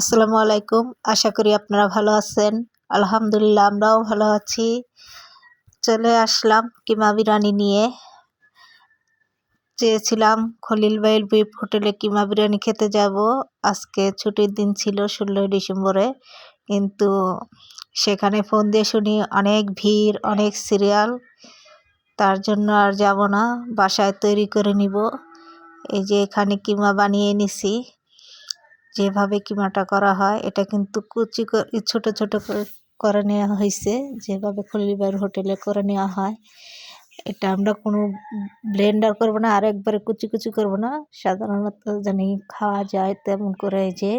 আসসালামু আলাইকুম। আশা করি আপনারা ভালো আছেন। আলহামদুলিল্লাহ, আমরাও ভালো আছি। চলে আসলাম কিমা বিরিয়ানি নিয়ে। চেয়েছিলাম খলিল ভাইয়ের বিপ হোটেলে কিমা বিরিয়ানি খেতে যাব। আজকে ছুটির দিন ছিল ষোলোই ডিসেম্বরে। কিন্তু সেখানে ফোন দিয়ে শুনি অনেক ভিড়, অনেক সিরিয়াল। তার জন্য আর যাব না। বাসায় তৈরি করে নিব। এই যে এখানে কিমা বানিয়ে নিছি। যেভাবে কিমাটা করা হয়, এটা কিন্তু কুচি ছোট ছোট করে নেওয়া হয়েছে যেভাবে খলিবার হোটেলে করে নেওয়া হয়। এটা আমরা কোনো ব্লেন্ডার করব না, আর একবারে কুচি কুচি করব না। সাধারণত জানি খাওয়া যায় তেমন করে যে,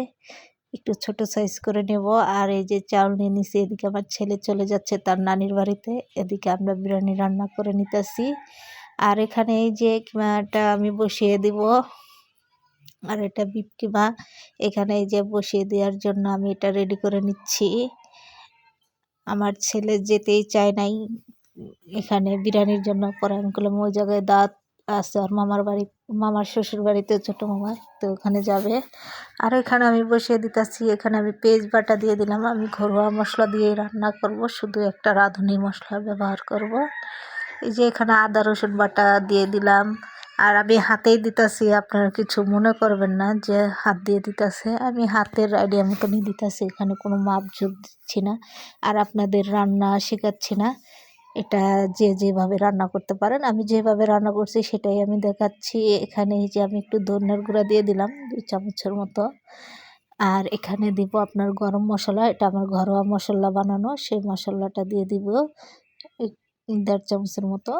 একটু ছোট সাইজ করে নেব। আর এই যে চাউল নিয়ে নিছি, এদিকে আমার ছেলে চলে যাচ্ছে তার নানির বাড়িতে। এদিকে আমরা বিরিয়ানি রান্না করে নিতেছি। আর এখানে এই যে কিমাটা আমি বসিয়ে দিব। আর এটা বিপ কিমা এখানে এই যে বসিয়ে দেওয়ার জন্য আমি এটা রেডি করে নিচ্ছি। আমার ছেলে যেতেই চায় নাই। এখানে বিরিয়ানির জন্য পরে আমি করলাম ওই জায়গায় দাঁত আছে আর মামার বাড়ি, মামার শ্বশুর বাড়িতে ছোটো মামার তো ওখানে যাবে। আর এখানে আমি বসিয়ে দিতেছি, এখানে আমি পেঁয়াজ বাটা দিয়ে দিলাম। আমি ঘরোয়া মশলা দিয়ে রান্না করব, শুধু একটা রাঁধুনি মশলা ব্যবহার করব। এই যে এখানে আদা রসুন বাটা দিয়ে দিলাম। আর আমি হাতেই দিতেছি, আপনারা কিছু মনে করবেন না যে হাত দিয়ে দিতেছে। আমি হাতের আইডিয়া মতনই দিতেছি, এখানে কোনো মাপ ঝুঁক দিচ্ছি না আর আপনাদের রান্না শেখাচ্ছি না। এটা যে যেভাবে রান্না করতে পারেন, আমি যেভাবে রান্না করছি সেটাই আমি দেখাচ্ছি। এখানে যে আমি একটু ধনের গুঁড়া দিয়ে দিলাম, দুই চামচের মতো। আর এখানে দিব আপনার গরম মশলা, এটা আমার ঘরোয়া মশলা বানানো, সেই মশলাটা দিয়ে দিব দেড় চামচের মতো।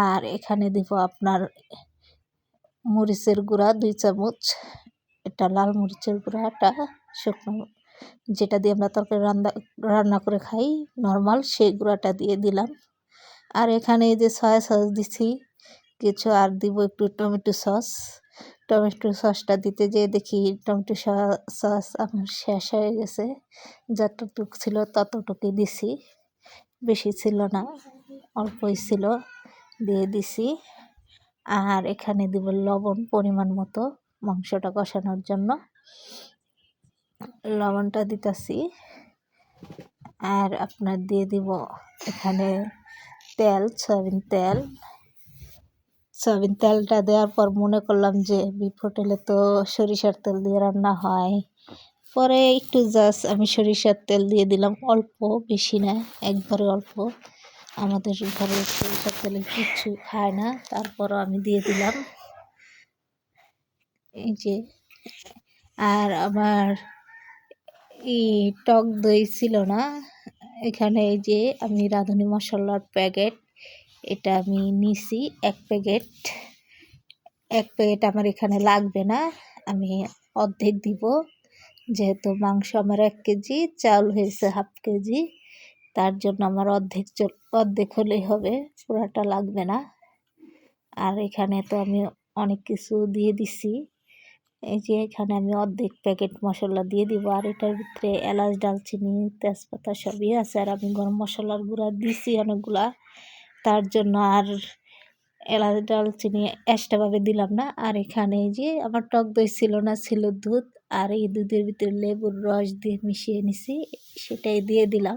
আর এখানে দিব আপনার মরিচের গুঁড়া দুই চামচ, এটা লাল মরিচের গুঁড়াটা শুকনো যেটা দিয়ে আমরা তরকারি রান্না রান্না করে খাই, নর্মাল সেই গুঁড়াটা দিয়ে দিলাম। আর এখানে এই যে সয়া সস দিছি, কিছু আর দিব একটু টমেটো সস। টমেটো সসটা দিতে যেয়ে দেখি টমেটো সস আমার শেষ হয়ে গেছে, যতটুকু ছিল ততটুকুই দিছি। বেশি ছিল না, অল্পই ছিল। দিয়ে দিছি। আর এখানে দিব লবণ পরিমাণ মতো মাংসটা কষানোর জন্য। লবণটা দিতেছি। আর আপনার দিয়ে দিব এখানে তেল, সয়াবিন তেল। সয়াবিন তেলটা দেওয়ার পর মনে করলাম যে বিফ হোটেলে তো সরিষার তেল দিয়ে রান্না হয়। পরে একটু জাস্ট আমি সরিষার তেল দিয়ে দিলাম অল্প, বেশি না, একবারে অল্প। আমাদের ঘরে সরিষার তেলে কিচ্ছু খায় না। তারপরও আমি দিয়ে দিলাম। এই যে, আর আমার এই টক দই ছিল না। এখানে এই যে আমি রাঁধুনি মশলার প্যাকেট, এটা আমি নিছি এক প্যাকেট। এক প্যাকেট আমার এখানে লাগবে না, আমি অর্ধেক দিব। যেহেতু মাংস আমার এক কেজি, চাউল হয়েছে হাফ কেজি। তার জন্য আমার অর্ধেক অর্ধেক হলেই হবে, পুরাটা লাগবে না। আর এখানে তো আমি অনেক কিছু দিয়ে দিছি। এই যে এখানে আমি অর্ধেক প্যাকেট মশলা দিয়ে দিব, আর এটার ভিতরে এলাচ, ডালচিনি, তেজপাতা সবই আছে। আর আমি গরম মশলার গুঁড়া দিছি অনেকগুলা। তার জন্য আর এলাচ, ডালচিনি এক্সট্রাভাবে দিলাম না। আর এখানে যে আমার টক দই ছিল না, ছিল দুধ। আর এই দুধের ভিতরে লেবুর রস দিয়ে মিশিয়ে নিছি, সেটাই দিয়ে দিলাম।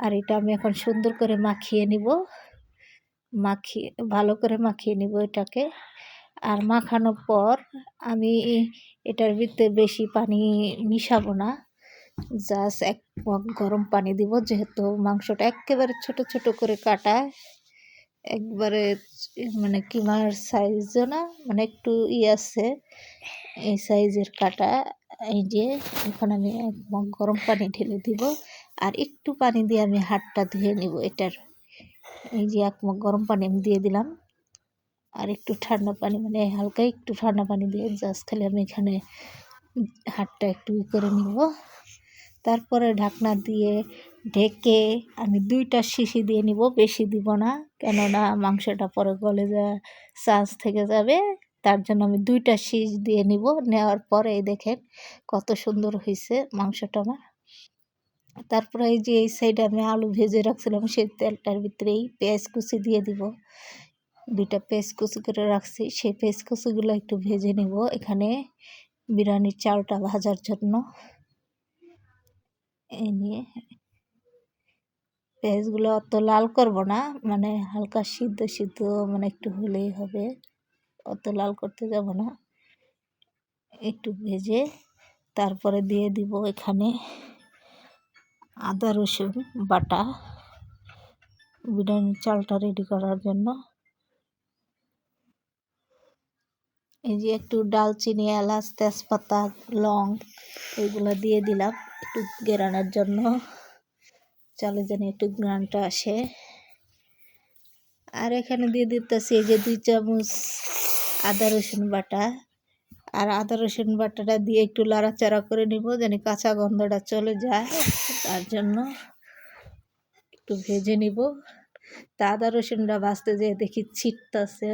আর এটা আমি এখন সুন্দর করে মাখিয়ে নিব। মাখিয়ে, ভালো করে মাখিয়ে নিব এটাকে। আর মাখানোর পর আমি এটার ভিতরে বেশি পানি মিশাবো না। জাস্ট এক গরম পানি দিব, যেহেতু মাংসটা একেবারে ছোট ছোট করে কাটা। একবারে মানে কিমার সাইজও না মানে একটু ই আছে এই সাইজের কাটা। এই যে, এখন আমি এক মগ গরম পানি ঢেলে দিব। আর একটু পানি দিয়ে আমি হাতটা ধুয়ে নিব। এটার এই যে এক মগ গরম পানি আমি দিয়ে দিলাম। আর একটু ঠান্ডা পানি মানে হালকা একটু ঠান্ডা পানি দিয়ে জাস্ট খালি আমি এখানে হাতটা একটু ই করে নিব। তারপরে ঢাকনা দিয়ে ঢেকে আমি দুইটা শিশি দিয়ে নিব। বেশি দিব না, কেননা মাংসটা পরে গলে যা, চান্স থেকে যাবে। তার জন্য আমি দুইটা শীষ দিয়ে নিব। নেওয়ার পরে দেখেন কত সুন্দর হয়েছে মাংসটা আমার। তারপরে এই যে এই সাইডে আমি আলু ভেজে রাখছিলাম, সেই তেলটার ভিতরেই পেঁয়াজ কুচি দিয়ে দিব। দুইটা পেঁয়াজ কুচি করে রাখছি, সেই পেঁয়াজ কুচিগুলো একটু ভেজে নেব। এখানে বিরিয়ানির চালটা ভাজার জন্য। এই নিয়ে পেঁয়াজগুলো অত লাল করব না মানে হালকা সিদ্ধ সিদ্ধ মানে একটু হলেই হবে। অত লাল করতে যাব না। একটু ভেজে তারপরে দিয়ে দিব এখানে আদা, রসুন বাটা, বিরিয়ানির চালটা রেডি করার জন্য। এই যে একটু ডালচিনি, এলাচ, তেজপাতা, লং এগুলো দিয়ে দিলাম একটু গেরানোর জন্য। চালে যেন একটু গ্রানটা আসে। আর এখানে দিয়ে দিতেছি এই যে দুই চামচ আদা, রসুন বাটা। আর আদা, রসুন বাটাটা দিয়ে একটু লাড়াচাড়া করে নিব, যেন কাঁচা গন্ধটা চলে যায়। তার জন্য একটু ভেজে নিব। তা আদা, রসুনটা ভাজতে যেয়ে দেখি ছিটতেছে,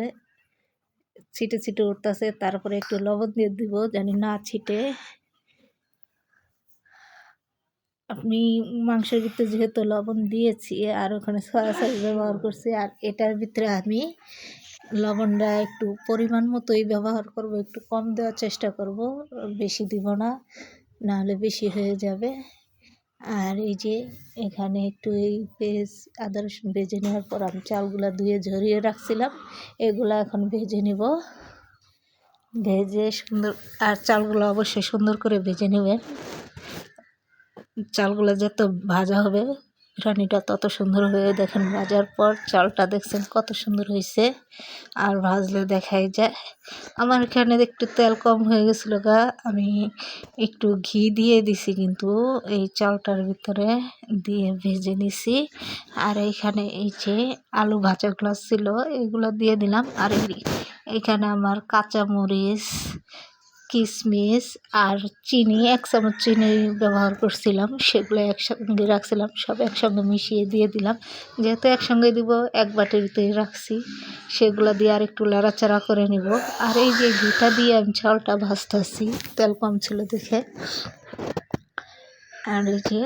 ছিটে ছিটে উঠতেছে। তারপরে একটু লবণ দিয়ে দিব জানি না ছিটে। আপনি মাংসের ভিতরে যেহেতু লবণ দিয়েছি আর ওখানে সয়া সস ব্যবহার করছি, আর এটার ভিতরে আমি লবণটা একটু পরিমাণ মতোই ব্যবহার করব, একটু কম দেওয়ার চেষ্টা করব, বেশি দিব না, নাহলে বেশি হয়ে যাবে। আর এই যে এখানে একটু এই পেঁয়াজ, আদা রসুন ভেজে নেওয়ার পর আমি চালগুলো ধুয়ে ঝরিয়ে রাখছিলাম, এগুলো এখন ভেজে নিব। ভেজে সুন্দর, আর চালগুলো অবশ্যই সুন্দর করে ভেজে নেবেন। চালগুলো যত ভাজা হবে বিরিয়ানিটা তত সুন্দর হয়ে দেখেন ভাজার পর চালটা দেখছেন কত সুন্দর হয়েছে। আর ভাজলে দেখাই যায়। আমার এখানে একটু তেল কম হয়ে গেছিল গা। আমি একটু ঘি দিয়ে দিছি কিন্তু এই চালটার ভিতরে দিয়ে ভেজে নিছি। আর এইখানে এই যে আলু ভাজাগুলো ছিল, এগুলো দিয়ে দিলাম। আর এইখানে আমার কাঁচামরিচ কিশমিশ আর চিনি, এক চামচ চিনি ব্যবহার করছিলাম, সেগুলো একসঙ্গে রাখছিলাম, সব একসঙ্গে মিশিয়ে দিয়ে দিলাম। যেহেতু একসঙ্গে দিব, এক বাটির ভিতরে রাখছি, সেগুলো দিয়ে আর একটু লাড়াচাড়া করে নিব। আর এই যে ঘিটা দিয়ে আমি চালটা ভাজতেছি, তেল কম ছিল দেখে। আর এই যে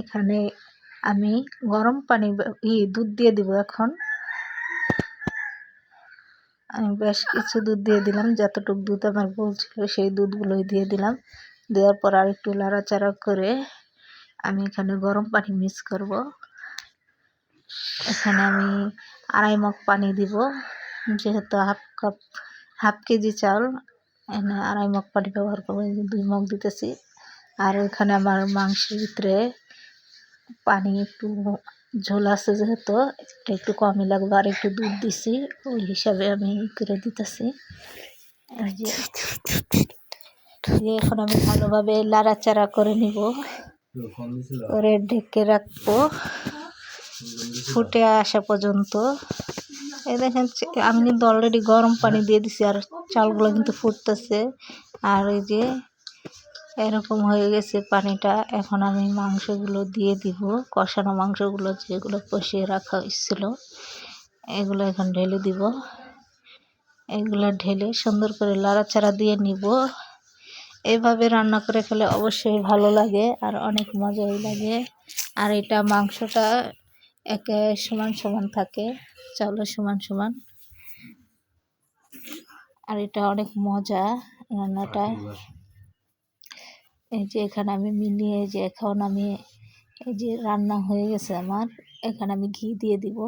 এখানে আমি গরম পানি দুধ দিয়ে দিব এখন। আমি বেশ কিছু দুধ দিয়ে দিলাম। যতটুকু দুধ আমার বলছিল সেই দুধগুলোই দিয়ে দিলাম। দেওয়ার পর আর একটু লাড়াচাড়া করে আমি এখানে গরম পানি মিক্স করব। এখানে আমি আড়াই মগ পানি দিব। যেহেতু হাফ কাপ হাফ কেজি চাল এখানে আড়াই মগ পানি ব্যবহার করব। দুই মগ দিতেছি। আর এখানে আমার মাংসের ভিতরে পানি একটু ঝোল আছে যেহেতু এটা একটু কমই লাগবে আর একটু দুধ দিছি, ওই হিসাবে আমি করে দিতেছি। এখন আমি ভালোভাবে লাড়াচাড়া করে নিব। করে ঢেকে রাখব। ফুটে আসা পর্যন্ত। এই দেখেন, আমি কিন্তু অলরেডি গরম পানি দিয়ে দিছি আর চালগুলো কিন্তু ফুটতেছে। আর ওই যে এরকম হয়ে গেছে পানিটা। এখন আমি মাংসগুলো দিয়ে দিব। কষানো মাংসগুলো যেগুলো কষিয়ে রাখা হয়েছিল, এগুলো এখন ঢেলে দিব। এগুলো ঢেলে সুন্দর করে লাড়াচাড়া দিয়ে নিব। এভাবে রান্না করে খেলে অবশ্যই ভালো লাগে আর অনেক মজাই লাগে। আর এটা মাংসটা একে সমান সমান থাকে চাউলের সমান সমান। আর এটা অনেক মজা রান্নাটা। এই যে এখানে আমি মিলিয়ে যে এখন আমি এই যে রান্না হয়ে গেছে আমার, এখানে আমি ঘি দিয়ে দিব।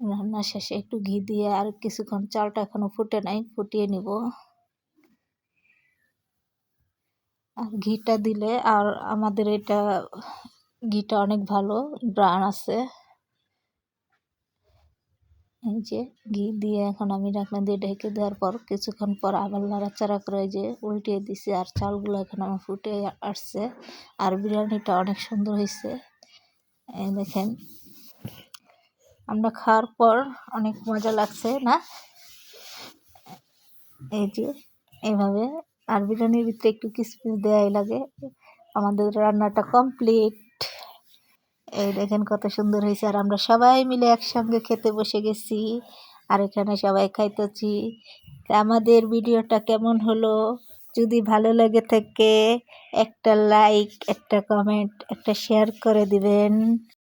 রান্না শেষে একটু ঘি দিয়ে আর কিছুক্ষণ চালটা এখনও ফুটে নাই, ফুটিয়ে নিব। আর ঘিটা দিলে আর আমাদের এটা ঘিটা অনেক ভালো, ব্রান আছে। এই যে ঘি দিয়ে এখন আমি ঢাকনা দিয়ে ঢেকে দেওয়ার পর কিছুক্ষণ পর আবার নাড়াচাড়া করে যে উল্টিয়ে দিছি আর চালগুলো এখন আমার ফুটে আসছে আর বিরিয়ানিটা অনেক সুন্দর হয়েছে। এই দেখেন। আমরা খাওয়ার পর অনেক মজা লাগছে, না? এই যে এইভাবে আর বিরিয়ানির ভিতরে একটু কিসমিস দেওয়াই লাগে। আমাদের রান্নাটা কমপ্লিট এই দেখেন কত সুন্দর হয়েছে। আর আমরা সবাই মিলে একসঙ্গে খেতে বসে গেছি আর এখানে সবাই খাইতেছি। আমাদের ভিডিওটা কেমন হলো? যদি ভালো লাগে থাকে, একটা লাইক একটা কমেন্ট একটা শেয়ার করে দিবেন।